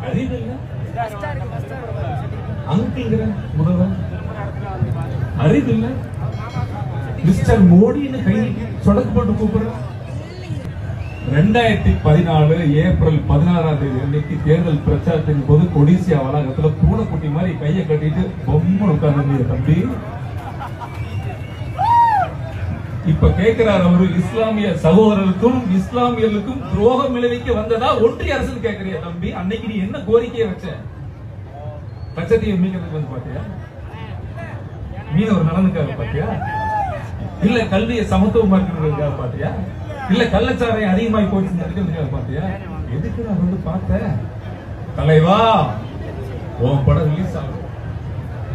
அறிவு இல்ல? அங்கிள்ங்கிற முதல்வர் அறிவு இல்ல? மிஸ்டர் மோடின்னு கை சொடக்கு போட்டு கூப்பிடுற. ரெண்டாயிரத்தி பதினாலு ஏப்ரல் பதினாறாம் தேதி அன்னைக்கு தேர்தல் பிரச்சாரத்தின் போது கொடிசியா வளாகத்துல பூனைக்குட்டி மாதிரி கையை கட்டிட்டு பொம்மை உட்கார்ந்து தம்பி. இப்ப கேட்கிறார் அவரு இஸ்லாமிய சகோதரருக்கும் இஸ்லாமியர்களுக்கும் துரோகம் விளைவிக்க வந்ததா? ஒன்றிய அரசு கேட்கறியா தம்பி. அன்னைக்கு நீ என்ன கோரிக்கையை வச்ச? பச்சத்தையை மீக்கிறதுக்கு வந்து பாத்தியா? மீனவர் நலனுக்காக பாத்தியா? இல்ல கல்வியை சமத்துவமா இருக்கிறதுக்காக பாத்தியா? இல்ல கள்ளச்சாரை அதிகமாய் போயிட்டு தடுக்கிறதுக்காக பாத்தியா? எதுக்கு நான் வந்து பார்த்தேன் தலைவா உன் படம் ரிலீஸ் ஆகும்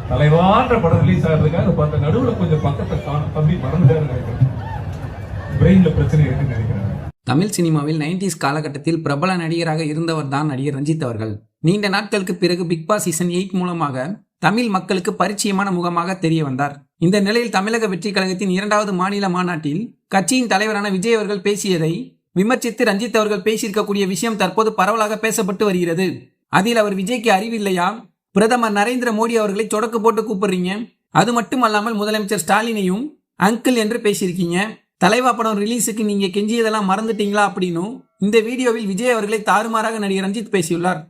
தலைவான்ற படம் ரிலீஸ் ஆகிறதுக்காக பார்த்த நடுவில் கொஞ்சம் பக்கத்தை காணும் தம்பி மறந்துட்டாரு நினைக்கிறேன் பிரெயின்ல பிரச்சனை இருக்குன்னு நினைக்கிறேன். தமிழ் சினிமாவில் 90s காலகட்டத்தில் பிரபல நடிகராக இருந்தவர் தான் நடிகர் ரஞ்சித் அவர்கள். நீண்ட நாட்களுக்கு பிறகு பிக் பாஸ் சீசன் எயிட் மூலமாக தமிழ் மக்களுக்கு பரிச்சயமான முகமாக தெரிய வந்தார். இந்த நிலையில் தமிழக வெற்றி கழகத்தின் இரண்டாவது மாநில மாநாட்டில் கட்சியின் தலைவரான விஜய் அவர்கள் பேசியதை விமர்சித்து ரஞ்சித் அவர்கள் பேசியிருக்கக்கூடிய விஷயம் தற்போது பரவலாக பேசப்பட்டு வருகிறது. அதில் அவர் விஜய்க்கு அறிவில்லையா? பிரதமர் நரேந்திர மோடி அவர்களை தொடக்க போட்டு கூப்பிடுறீங்க. அது மட்டும் அல்லாமல் முதலமைச்சர் ஸ்டாலினையும் அங்கிள் என்று பேசியிருக்கீங்க. தலைவா படம் ரிலீஸுக்கு நீங்க கெஞ்சியதெல்லாம் மறந்துட்டீங்களா அப்படின்னும் இந்த வீடியோவில் விஜய் அவர்களை தாறுமாறாக நடிகர் ரஞ்சித் பேசியுள்ளார்.